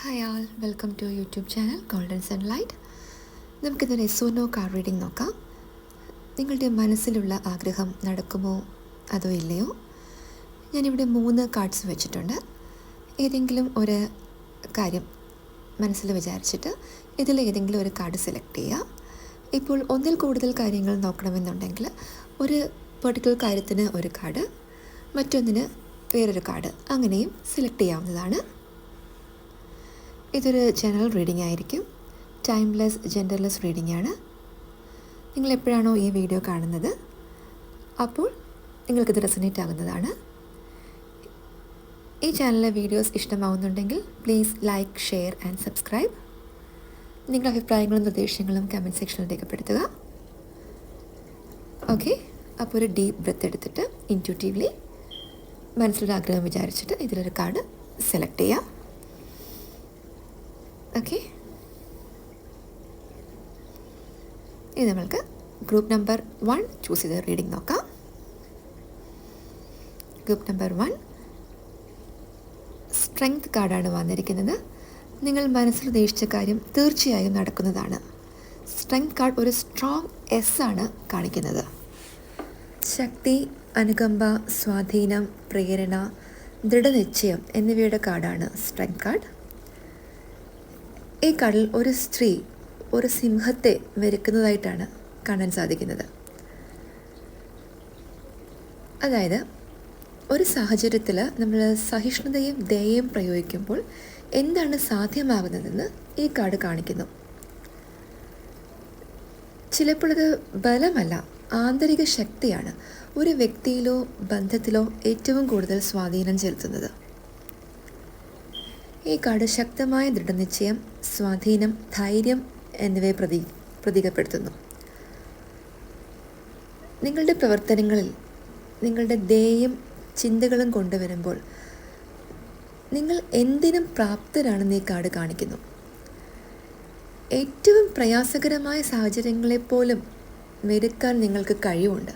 Hi all welcome to YouTube channel golden sunlight നമുക്കിന്നൊരു എസോനോ car reading നോക്കാം. നിങ്ങളുടെ മനസ്സിലുള്ള ആഗ്രഹം നടക്കുമോ അതോ ഇല്ലയോ? ഞാനിവിടെ മൂന്ന് കാർഡ്സ് വെച്ചിട്ടുണ്ട്. ഏതെങ്കിലും ഒരു കാര്യം മനസ്സിൽ വിചാരിച്ചിട്ട് ഇതിൽ ഏതെങ്കിലും ഒരു കാർഡ് സെലക്ട് ചെയ്യുക ഇപ്പോൾ ഒന്നിൽ കൂടുതൽ കാര്യങ്ങൾ നോക്കണമെന്നുണ്ടെങ്കിൽ ഒരു പെർട്ടിക്കുലർ കാര്യത്തിന് ഒരു കാർഡ് മറ്റൊന്നിന് വേറൊരു കാർഡ് അങ്ങനെയും സെലക്ട് ചെയ്യാവുന്നതാണ്. ഇതൊരു ജനറൽ റീഡിംഗ് ആയിരിക്കും. ടൈംലെസ് ജെൻഡർലെസ് റീഡിംഗ് ആണ്. നിങ്ങൾ എപ്പോഴാണോ ഈ വീഡിയോ കാണുന്നത് അപ്പോൾ നിങ്ങൾക്കിത് റെസനേറ്റ് ആകുന്നതാണ് ഈ ചാനലിലെ videos ഇഷ്ടമാവുന്നുണ്ടെങ്കിൽ please like share and subscribe നിങ്ങളുടെ അഭിപ്രായങ്ങളും നിർദ്ദേശങ്ങളും കമന്റ് സെക്ഷനിൽ രേഖപ്പെടുത്തുക. ഓക്കെ അപ്പോൾ ഒരു ഡീപ്പ് ബ്രത്ത് എടുത്തിട്ട് ഇന്റ്യൂട്ടീവ്ലി മനസ്സിലൊരു ആഗ്രഹം വിചാരിച്ചിട്ട് ഇതിലൊരു കാർഡ് സെലക്ട് ചെയ്യാം. ഓക്കെ ഇനി നമ്മൾക്ക് ഗ്രൂപ്പ് നമ്പർ വൺ ചൂസ് ചെയ്ത് റീഡിംഗ് നോക്കാം. ഗ്രൂപ്പ് നമ്പർ വൺ സ്ട്രെങ്ത് കാർഡാണ് വന്നിരിക്കുന്നത്. നിങ്ങൾ മനസ്സിൽ ഉദ്ദേശിച്ച കാര്യം തീർച്ചയായും നടക്കുന്നതാണ്. സ്ട്രെങ്ത് കാർഡ് ഒരു സ്ട്രോങ് എസ് ആണ് കാണിക്കുന്നത്. ശക്തി അനുകമ്പ സ്വാധീനം പ്രേരണ ദൃഢനിശ്ചയം എന്നിവയുടെ കാർഡാണ് സ്ട്രെങ്ത് കാർഡ് ഈ കടൽ ഒരു സ്ത്രീ ഒരു സിംഹത്തെ മെരുക്കുന്നതായിട്ടാണ് കാണാൻ സാധിക്കുന്നത്. അതായത് ഒരു സാഹചര്യത്തിൽ നമ്മൾ സഹിഷ്ണുതയും ദയയും പ്രയോഗിക്കുമ്പോൾ എന്താണ് സാധ്യമാകുന്നതെന്ന് ഈ കാർഡ് കാണിക്കുന്നു. ചിലപ്പോഴത് ബലമല്ല ആന്തരിക ശക്തിയാണ്. ഒരു വ്യക്തിയിലോ ബന്ധത്തിലോ ഏറ്റവും കൂടുതൽ സ്വാധീനം ചെലുത്തുന്നത്. ഈ കാർഡ് ശക്തമായ ദൃഢനിശ്ചയം സ്വാധീനം ധൈര്യം എന്നിവയെ പ്രതി പ്രതീകപ്പെടുത്തുന്നു. നിങ്ങളുടെ പ്രവർത്തനങ്ങളിൽ നിങ്ങളുടെ ദേയം ചിന്തകളും കൊണ്ടുവരുമ്പോൾ നിങ്ങൾ എന്തിനും പ്രാപ്തരാണെന്ന് ഈ കാർഡ് കാണിക്കുന്നു. ഏറ്റവും പ്രയാസകരമായ സാഹചര്യങ്ങളെപ്പോലും മെരുക്കാൻ നിങ്ങൾക്ക് കഴിവുണ്ട്.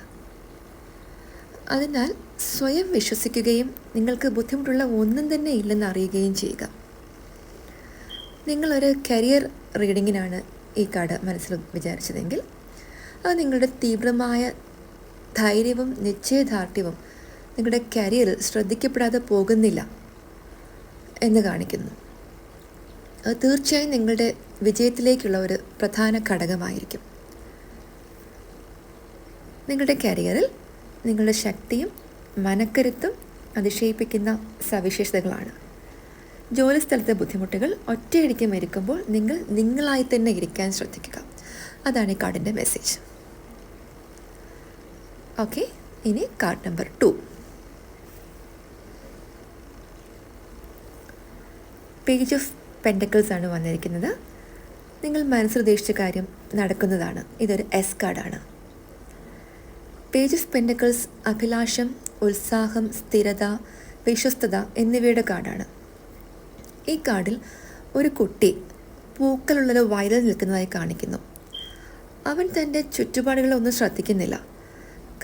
അതിനാൽ സ്വയം വിശ്വസിക്കുകയും നിങ്ങൾക്ക് ബുദ്ധിമുട്ടുള്ള ഒന്നും തന്നെ ഇല്ലെന്ന് അറിയുകയും ചെയ്യുക. നിങ്ങളൊരു കരിയർ റീഡിങ്ങിനാണ് ഈ കാർഡ് മനസ്സിൽ വിചാരിച്ചതെങ്കിൽ അത് നിങ്ങളുടെ തീവ്രമായ ധൈര്യവും നിശ്ചയദാർഢ്യവും നിങ്ങളുടെ കരിയറിൽ ശ്രദ്ധിക്കപ്പെടാതെ പോകുന്നില്ല എന്ന് കാണിക്കുന്നു. അത് തീർച്ചയായും നിങ്ങളുടെ വിജയത്തിലേക്കുള്ള ഒരു പ്രധാന ഘടകമായിരിക്കും. നിങ്ങളുടെ കരിയറിൽ നിങ്ങളുടെ ശക്തിയും മനക്കരുത്തും അതിശയിപ്പിക്കുന്ന സവിശേഷതകളാണ്. ജോലിസ്ഥലത്തെ ബുദ്ധിമുട്ടുകൾ ഒറ്റയടിക്ക് മരിക്കുമ്പോൾ നിങ്ങൾ നിങ്ങളായി തന്നെ ഇരിക്കാൻ ശ്രദ്ധിക്കുക. അതാണ് ഈ കാർഡിന്റെ മെസ്സേജ്. ഓക്കെ ഇനി card number two. Page of pentacles ആണ് വന്നിരിക്കുന്നത്. നിങ്ങൾ മനസ്സുദ്ദേശിച്ച കാര്യം നടക്കുന്നതാണ്. ഇതൊരു എസ് കാർഡാണ് പേജ് ഓഫ് പെൻഡക്കിൾസ് അഭിലാഷം ഉത്സാഹം സ്ഥിരത വിശ്വസ്തത എന്നിവയുടെ കാർഡാണ്. ഈ കാർഡിൽ ഒരു കുട്ടി പൂക്കളുള്ളൊരു വയലിൽ നിൽക്കുന്നതായി കാണിക്കുന്നു. അവൻ തന്റെ ചുറ്റുപാടുകളൊന്നും ശ്രദ്ധിക്കുന്നില്ല.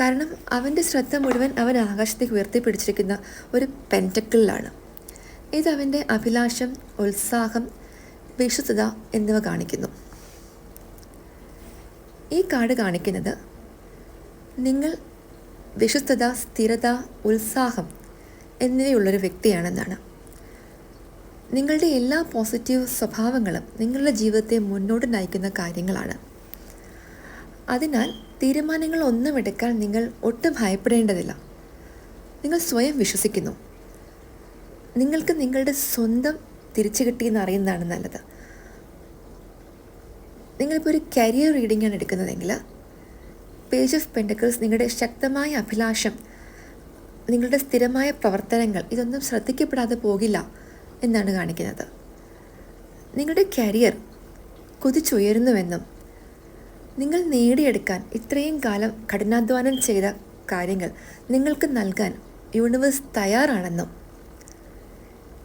കാരണം അവന്റെ ശ്രദ്ധ മുഴുവൻ അവൻ ആകാശത്തേക്ക് ഉയർത്തിപ്പിടിച്ചിരിക്കുന്ന ഒരു പെന്റക്കിളിലാണ് ഇത് അവന്റെ അഭിലാഷം ഉത്സാഹം വിശ്വസ്തത എന്നിവ കാണിക്കുന്നു. ഈ കാർഡ് കാണിക്കുന്നത് നിങ്ങൾ വിശ്വസ്തത സ്ഥിരത ഉത്സാഹം എന്നിവയുള്ളൊരു വ്യക്തിയാണെന്നാണ്. നിങ്ങളുടെ എല്ലാ പോസിറ്റീവ് സ്വഭാവങ്ങളും നിങ്ങളുടെ ജീവിതത്തെ മുന്നോട്ട് നയിക്കുന്ന കാര്യങ്ങളാണ്. അതിനാൽ തീരുമാനങ്ങൾ ഒന്നും എടുക്കാൻ നിങ്ങൾ ഒട്ടും ഭയപ്പെടേണ്ടതില്ല. നിങ്ങൾ സ്വയം വിശ്വസിക്കുന്നു. നിങ്ങൾക്ക് നിങ്ങളുടെ സ്വന്തം തിരിച്ചു കിട്ടിയെന്ന് അറിയുന്നതാണ് നല്ലത്. നിങ്ങളിപ്പോൾ ഒരു കരിയർ റീഡിംഗ് ആണ് എടുക്കുന്നതെങ്കിൽ പേജ് ഓഫ് പെൻഡക്കിൾസ് നിങ്ങളുടെ ശക്തമായ അഭിലാഷം നിങ്ങളുടെ സ്ഥിരമായ പ്രവർത്തനങ്ങൾ ഇതൊന്നും ശ്രദ്ധിക്കപ്പെടാതെ പോകില്ല എന്നാണ് കാണിക്കുന്നത്. നിങ്ങളുടെ കരിയർ കുതിച്ചുയരുന്നുവെന്നും നിങ്ങൾ നേടിയെടുക്കാൻ ഇത്രയും കാലം കഠിനാധ്വാനം ചെയ്ത കാര്യങ്ങൾ നിങ്ങൾക്ക് നൽകാൻ യൂണിവേഴ്സ് തയ്യാറാണെന്നും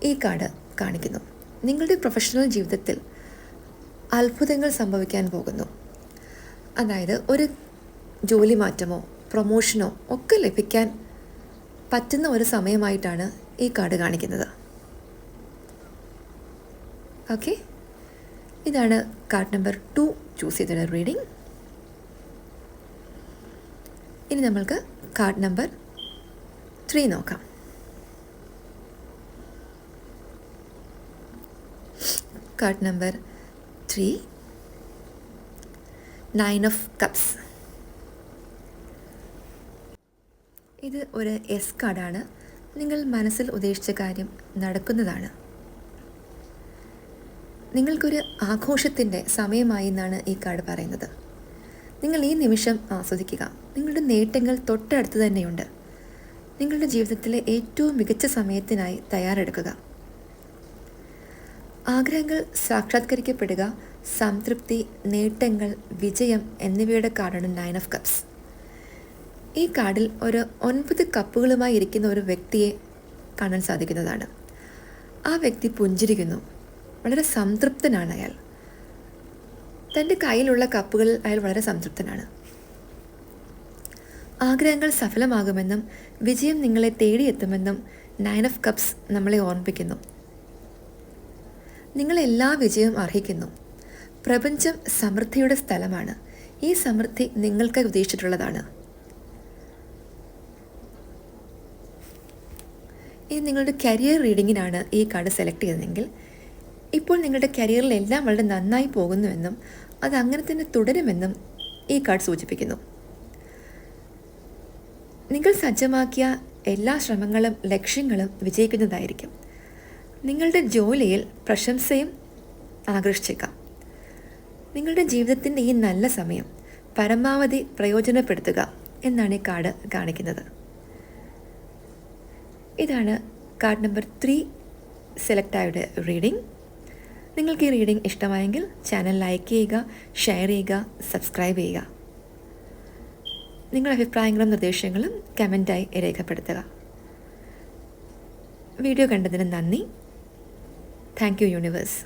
ഈ കാർഡ് കാണിക്കുന്നു. നിങ്ങളുടെ പ്രൊഫഷണൽ ജീവിതത്തിൽ അത്ഭുതങ്ങൾ സംഭവിക്കാൻ പോകുന്നു. അതായത് ഒരു ജോലി മാറ്റമോ പ്രൊമോഷനോ ഒക്കെ ലഭിക്കാൻ പറ്റുന്ന ഒരു സമയമായിട്ടാണ് ഈ കാർഡ് കാണിക്കുന്നത്. ഓക്കെ. ഇതാണ് കാർഡ് നമ്പർ ടു. ചൂസ് ചെയ്തിട്ടുള്ള റീഡിംഗ് ഇനി നമ്മൾക്ക് കാർഡ് നമ്പർ ത്രീ നോക്കാം. Card number three. Nine of cups. ഇത് ഒരു എസ് കാർഡാണ്. നിങ്ങൾ മനസ്സിൽ ഉദ്ദേശിച്ച കാര്യം നടക്കുന്നതാണ്. നിങ്ങൾക്കൊരു ആഘോഷത്തിന്റെ സമയമായി എന്നാണ് ഈ കാർഡ് പറയുന്നത്. നിങ്ങൾ ഈ നിമിഷം ആസ്വദിക്കുക. നിങ്ങളുടെ നേട്ടങ്ങൾ തൊട്ടടുത്ത് തന്നെയുണ്ട്. നിങ്ങളുടെ ജീവിതത്തിലെ ഏറ്റവും മികച്ച സമയത്തിനായി തയ്യാറെടുക്കുക. ആഗ്രഹങ്ങൾ സാക്ഷാത്കരിക്കപ്പെടുക. സംതൃപ്തി നേട്ടങ്ങൾ വിജയം എന്നിവയുടെ കാർഡാണ് നയൻ ഓഫ് കപ്സ് ഈ കാർഡിൽ ഒരു ഒൻപത് കപ്പുകളുമായി ഇരിക്കുന്ന ഒരു വ്യക്തിയെ കാണാൻ സാധിക്കുന്നതാണ്. ആ വ്യക്തി പുഞ്ചിരിക്കുന്നു. വളരെ സംതൃപ്തനാണ് അയാൾ. തന്റെ കയ്യിലുള്ള കപ്പുകളിൽ അയാൾ വളരെ സംതൃപ്തനാണ്. ആഗ്രഹങ്ങൾ സഫലമാകുമെന്നും വിജയം നിങ്ങളെ തേടിയെത്തുമെന്നും നയൻ ഓഫ് കപ്സ് നമ്മളെ ഓർമ്മിപ്പിക്കുന്നു. നിങ്ങൾ എല്ലാ വിജയവും അർഹിക്കുന്നു. പ്രപഞ്ചം സമൃദ്ധിയുടെ സ്ഥലമാണ്. ഈ സമൃദ്ധി നിങ്ങൾക്ക് ഉദ്ദേശിച്ചിട്ടുള്ളതാണ്. ഇനി നിങ്ങളുടെ കരിയർ റീഡിങ്ങിനാണ് ഈ കാർഡ് സെലക്ട് ചെയ്തതെങ്കിൽ ഇപ്പോൾ നിങ്ങളുടെ കരിയറിൽ എല്ലാം വളരെ നന്നായി പോകുന്നുവെന്നും അത് അങ്ങനെ തന്നെ തുടരുമെന്നും ഈ കാർഡ് സൂചിപ്പിക്കുന്നു. നിങ്ങൾ സജ്ജമാക്കിയ എല്ലാ ശ്രമങ്ങളും ലക്ഷ്യങ്ങളും വിജയിക്കുന്നതായിരിക്കും. നിങ്ങളുടെ ജോലിയിൽ പ്രശംസയും ആകർഷിച്ചേക്കാം. നിങ്ങളുടെ ജീവിതത്തിന്റെ ഈ നല്ല സമയം പരമാവധി പ്രയോജനപ്പെടുത്തുക എന്നാണ് ഈ കാർഡ് കാണിക്കുന്നത്. ഇതാണ് കാർഡ് നമ്പർ ത്രീ സെലക്ട് ആയുടെ റീഡിംഗ് നിങ്ങൾക്ക് ഈ റീഡിംഗ് ഇഷ്ടമായെങ്കിൽ ചാനൽ ലൈക്ക് ചെയ്യുക ഷെയർ ചെയ്യുക സബ്സ്ക്രൈബ് ചെയ്യുക. നിങ്ങളുടെ അഭിപ്രായങ്ങളും നിർദ്ദേശങ്ങളും കമന്റായി രേഖപ്പെടുത്തുക. വീഡിയോ കണ്ടതിന് നന്ദി. Thank you universe